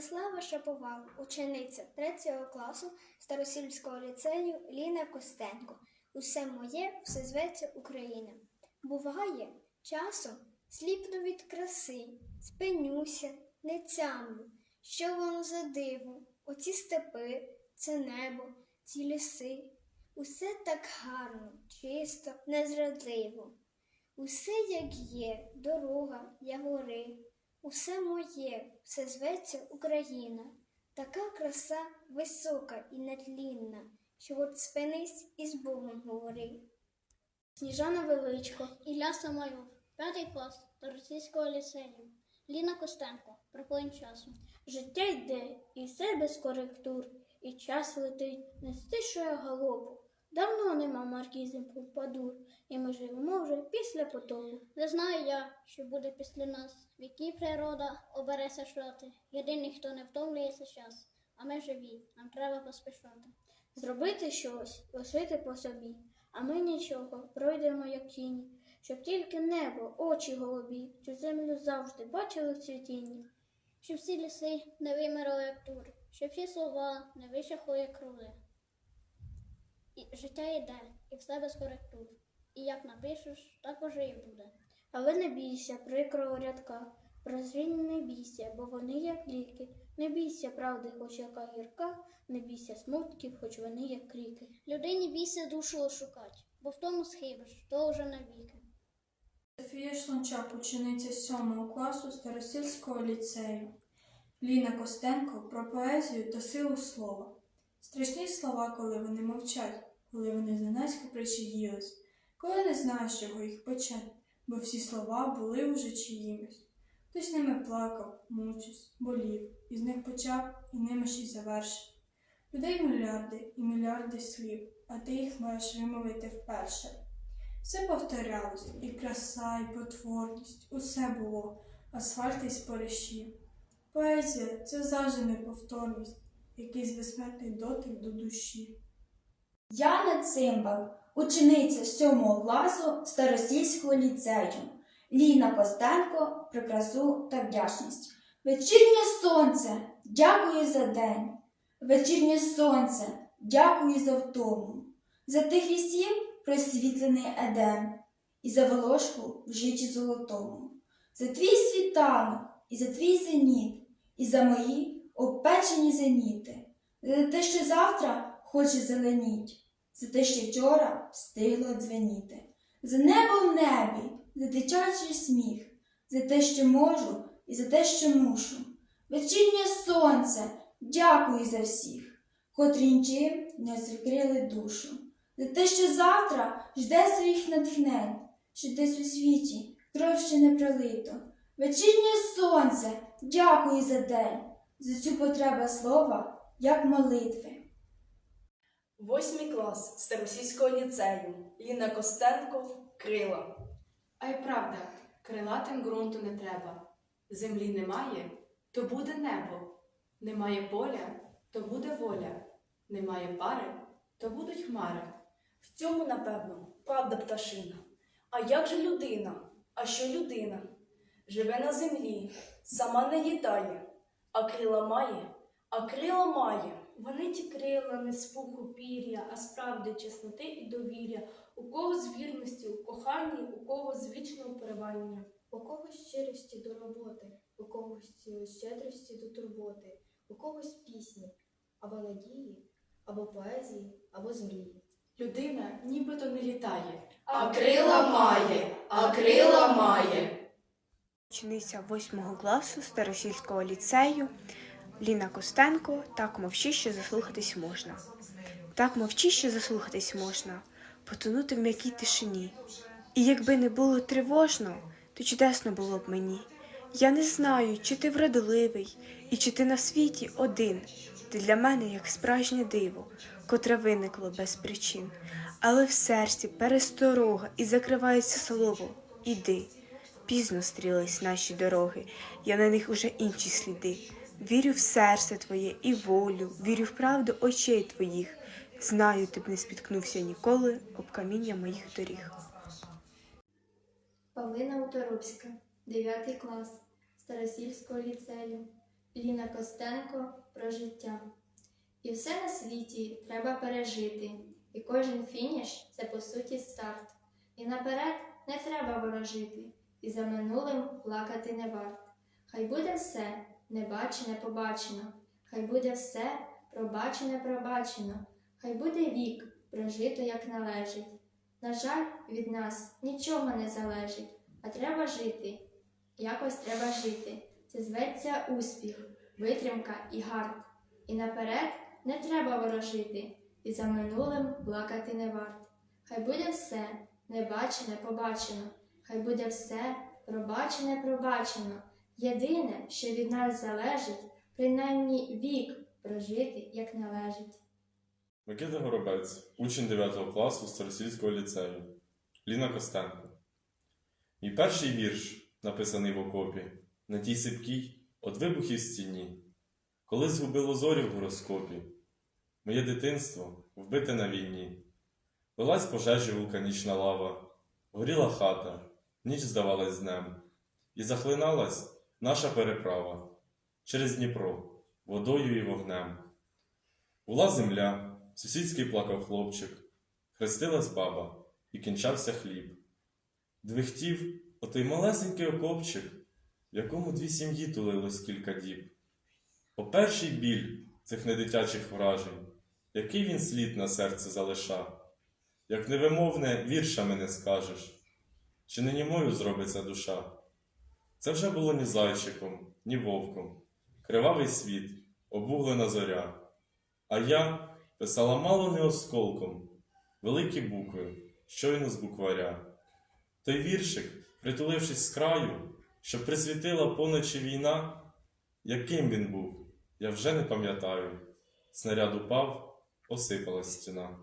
Слава Шаповал, учениця 3 класу Старосільського ліцею Ліна Костенко. Усе моє, все зветься Україна. Буває, часом сліпну від краси, спинюся, не тямлю, що воно за диво, оці степи, це небо, ці ліси. Усе так гарно, чисто, незрадливо. Усе як є, дорога, явори. Усе моє, все зветься Україна, така краса висока і нетлінна, що от спинись і з Богом говори. Сніжана Величко, Ілля Самойов, п'ятий клас до російського ліцею. Ліна Костенко, проплин часу. життя йде, і все без коректур, і час летить, не стишує галопу. Давно нема маркізм Помпадур, і ми живемо вже після потопу. Не знаю я, що буде після нас. В якій природа обереться шати. Єдиний, хто не втомлюється час. А ми живі, нам треба поспішати. Зробити щось, лишити по собі, а ми нічого, пройдемо як тіні, щоб тільки небо, очі голубі, цю землю завжди бачили в цвітінні. Щоб всі ліси не вимирали як тури, щоб всі слова не вищахли як рули. І життя йде, і все без коректур. І як напишеш, так уже і буде. Але не бійся прикрого рядка, прозвінь не бійся, бо вони як ліки. Не бійся правди, хоч яка гірка, не бійся смутків, хоч вони як кріки. Людині бійся душу ошукать, бо в тому схибиш, то вже навіки. Софія Шлончак, учениця 7 класу Старосільського ліцею. Ліна Костенко про поезію та силу слова. Страшні слова, коли вони мовчать, коли вони зненацька причаїлись, коли не знаєш, чого їх почать, бо всі слова були уже чиїмось. Хтось ними плакав, мучився, болів, і з них почав, і ними ще й завершив. Людей мільярди і мільярди слів, а ти їх маєш вимовити вперше. Все повторялось, і краса, і потворність, усе було, асфальт із споришів. Поезія це завжди неповторність, якийсь безсмертний дотик до душі. Яна Цимбал, учениця 7 класу Старосільського ліцею. Ліна Костенко про красу та вдячність. Вечірнє сонце, дякую за день. Вечірнє сонце, дякую за втому. За тих лісів просвітлений едем, і за волошку в житті золотому. За твій світанок, і за твій зеніт, і за мої обпечені зеніти. За те, що завтра хоче зеленіть, за те, що вчора встигло дзвеніти, за небо в небі, за дитячий сміх, за те, що можу, і за те, що мушу. Вечірнє сонце, дякую за всіх, котрі нічим не відкрили душу, за те, що завтра жде своїх натхнень, що десь у світі кров ще не пролито. Вечірнє сонце, дякую за день, за цю потребу слова, як молитви. Восьмий клас Старосільського ліцею. Ліна Костенко Крила. А й правда, крилатим ґрунту не треба. Землі немає, то буде небо. Немає поля, то буде воля. Немає пари, то будуть хмари. В цьому, напевно, правда пташина. А як же людина? А що людина? Живе на землі, сама не літає, а крила має, а крила має. Вони ті крила не з пуху пір'я, а з правди, чесноти і довір'я, у кого з вірності, у коханні, у кого з вічного поривання. У когось щирості до роботи, у когось щедрості до турботи, у когось пісні, або надії, або поезії, або змрії. Людина нібито не літає, А крила має, а крила має. Учениця 8 класу Старосільського ліцею Ліна Костенко так мовчи, що заслухатись можна. Так мовчи, що заслухатись можна, потонути в м'якій тишині. І якби не було тривожно, то чудесно було б мені. Я не знаю, чи ти вродливий, і чи ти на світі один. Ти для мене як справжнє диво, котре виникло без причин. Але в серці пересторога і закривається слово Іди. Пізно стрілись наші дороги, я на них уже інші сліди. Вірю в серце твоє і волю, вірю в правду очей твоїх. Знаю, ти б не спіткнувся ніколи об каміння моїх доріг. Павлина Уторопська, 9 клас Старосільського ліцею. Ліна Костенко про життя. І все на світі треба пережити, і кожен фініш це по суті старт. І наперед не треба ворожити, і за минулим плакати не варт. Хай буде все, небачене побачено, хай буде все, пробачене пробачено, хай буде вік, прожито як належить. На жаль, від нас нічого не залежить, а треба жити. Якось треба жити. Це зветься успіх, витримка і гард. І наперед не треба ворожити, і за минулим плакати не варт. Хай буде все, небачене побачено, хай буде все, пробачене пробачено. Єдине, що від нас залежить, принаймні вік прожити як належить. Микита Горобець, учень 9 класу Старосільського ліцею. Ліна Костенко. Мій перший вірш, написаний в окопі, на тій сипкій, от вибухів стіні. Коли згубило зорі в гороскопі, моє дитинство вбите на війні. Лилась пожежі вулканічна лава, горіла хата, ніч здавалась днем, і захлиналась наша переправа через Дніпро, водою і вогнем. Була земля, сусідський плакав хлопчик, хрестилась баба, і кінчався хліб. Двихтів отой малесенький окопчик, в якому дві сім'ї тулилось кілька діб. О перший біль цих недитячих вражень, який він слід на серце залиша, як невимовне віршами не скажеш, чи не німою зробиться душа. Це вже було ні зайчиком, ні вовком, кривавий світ, обуглена зоря. А я писала мало не осколком, великі букви, щойно з букваря. Той віршик, притулившись з краю, що присвітила поночі війна, яким він був, я вже не пам'ятаю. Снаряд упав, осипалась стіна.